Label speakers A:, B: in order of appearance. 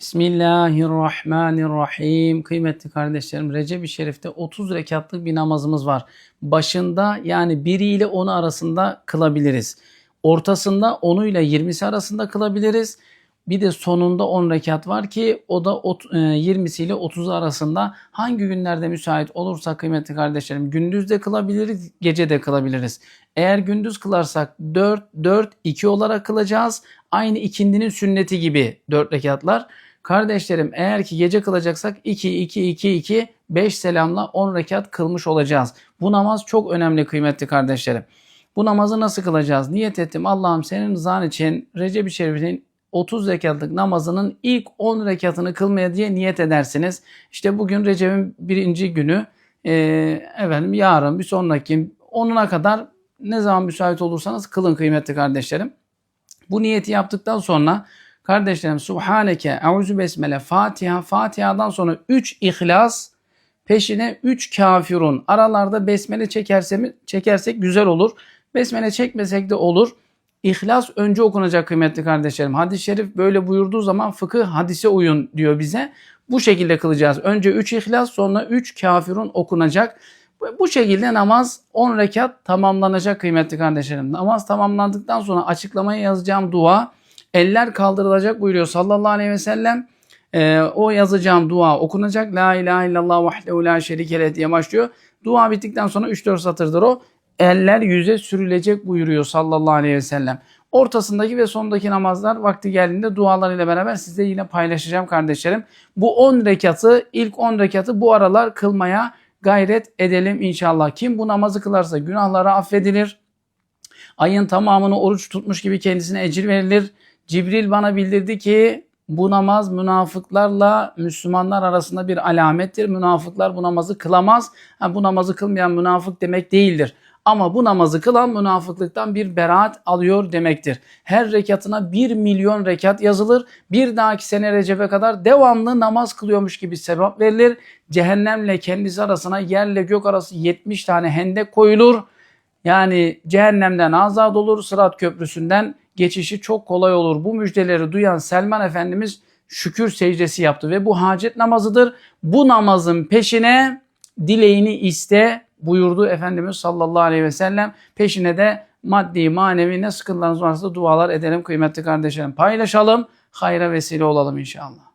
A: Bismillahirrahmanirrahim. Kıymetli kardeşlerim Recep-i Şerif'te 30 rekatlık bir namazımız var. Başında yani 1 ile 10 arasında kılabiliriz. Ortasında 10 ile 20'si arasında kılabiliriz. Bir de sonunda 10 rekat var ki o da ot- e, 20'si ile 30 arasında hangi günlerde müsait olursa kıymetli kardeşlerim gündüz de kılabiliriz, gece de kılabiliriz. Eğer gündüz kılarsak 4 4 2 olarak kılacağız. Aynı ikindinin sünneti gibi 4 rekatlar. Kardeşlerim eğer ki gece kılacaksak 2 2 2 2 5 selamla 10 rekat kılmış olacağız. Bu namaz çok önemli kıymetli kardeşlerim. Bu namazı nasıl kılacağız? Niyet ettim Allah'ım senin rızan için Recep-i Şerif'in 30 rekatlık namazının ilk 10 rekatını kılmaya diye niyet edersiniz. İşte bugün Recep'in birinci günü. Ee, efendim yarın bir sonraki 10'una kadar ne zaman müsait olursanız kılın kıymetli kardeşlerim. Bu niyeti yaptıktan sonra kardeşlerim Subhaneke, Euzu Besmele, Fatiha, Fatiha'dan sonra 3 İhlas, peşine 3 kafirun. Aralarda besmele çekerse, çekersek güzel olur. Besmele çekmesek de olur. İhlas önce okunacak kıymetli kardeşlerim. Hadis-i şerif böyle buyurduğu zaman fıkıh hadise uyun diyor bize. Bu şekilde kılacağız. Önce 3 ihlas sonra 3 kafirun okunacak. Bu- şekilde namaz 10 rekat tamamlanacak kıymetli kardeşlerim. Namaz tamamlandıktan sonra açıklamaya yazacağım dua eller kaldırılacak buyuruyor sallallahu aleyhi ve sellem. Ee, o yazacağım dua okunacak. La ilahe illallah vahdehu la şerike diye başlıyor. Dua bittikten sonra 3-4 satırdır o. Eller yüze sürülecek buyuruyor sallallahu aleyhi ve sellem. Ortasındaki ve sondaki namazlar vakti geldiğinde dualarıyla beraber size yine paylaşacağım kardeşlerim. Bu 10 rekatı, ilk 10 rekatı bu aralar kılmaya gayret edelim inşallah. Kim bu namazı kılarsa günahları affedilir. Ayın tamamını oruç tutmuş gibi kendisine ecir verilir. Cibril bana bildirdi ki bu namaz münafıklarla Müslümanlar arasında bir alamettir. Münafıklar bu namazı kılamaz. Ha, bu namazı kılmayan münafık demek değildir. Ama bu namazı kılan münafıklıktan bir beraat alıyor demektir. Her rekatına 1 milyon rekat yazılır. Bir dahaki sene Recep'e kadar devamlı namaz kılıyormuş gibi sevap verilir. Cehennemle kendisi arasına yerle gök arası 70 tane hendek koyulur. Yani cehennemden azat olur, Sırat Köprüsü'nden geçişi çok kolay olur. Bu müjdeleri duyan Selman Efendimiz şükür secdesi yaptı ve bu hacet namazıdır. Bu namazın peşine dileğini iste buyurdu Efendimiz sallallahu aleyhi ve sellem. Peşine de maddi manevi ne sıkıntılarınız varsa dualar edelim kıymetli kardeşlerim. Paylaşalım, hayra vesile olalım inşallah.